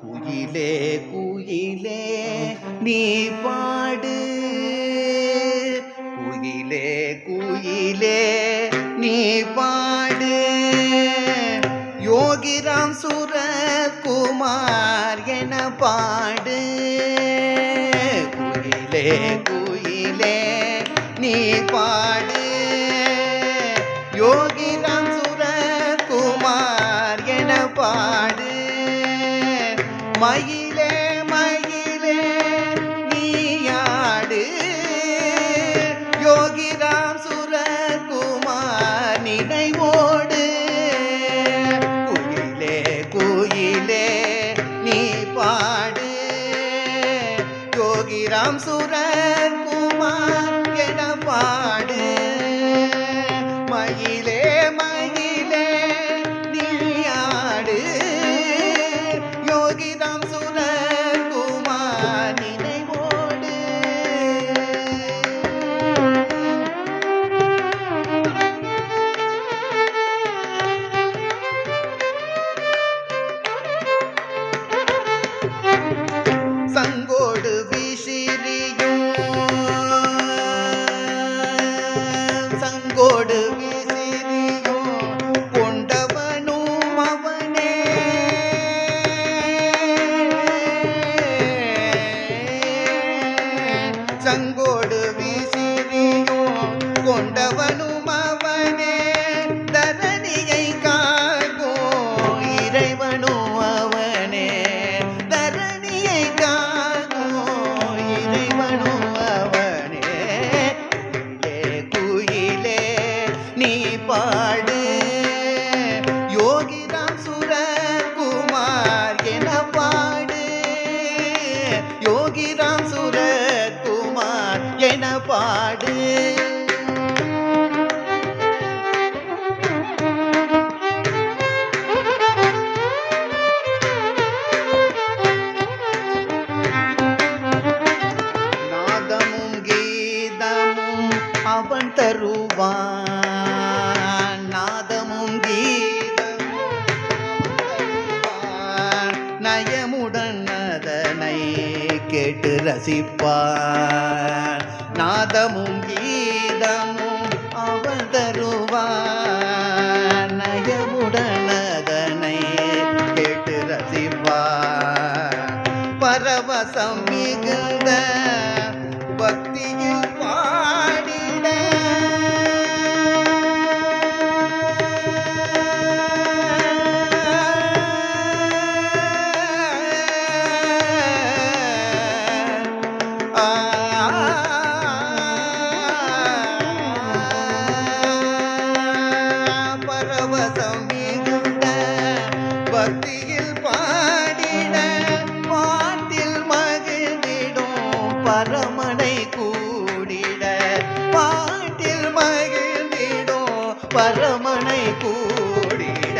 குயிலே குயிலே நீ பாடு குயிலே குயிலே நீ பாடு யோகிராம் சுரகுமார் என பாடு. குயிலே குயிலே நீ பாடு. யோகிராம் சுரகுமார் என பாடு. மயிலே யோகிராம் சுரகுமார் என பாடு கொண்டவனும் அவனே தரணியை காக்கும் இறைவனும் அவனே. தரணியை காக்கும் இறைவனும் அவனே. குயிலே நீ பாடு யோகிராம் சுரகுமார் என பாடு. யோகிராம் சுரகுமார் என பாடு. அவன் தருவான். நாதமும் கீதமும் நயமுடன் அதனை கேட்டு ரசிப்பான். நாதமும் பரமனை கூடிட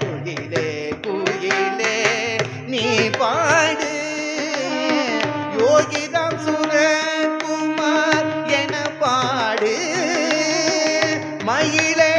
குயிலே குயிலே நீ பாடு. யோகிராம் சுரகுமார் என பாடு. மயிலே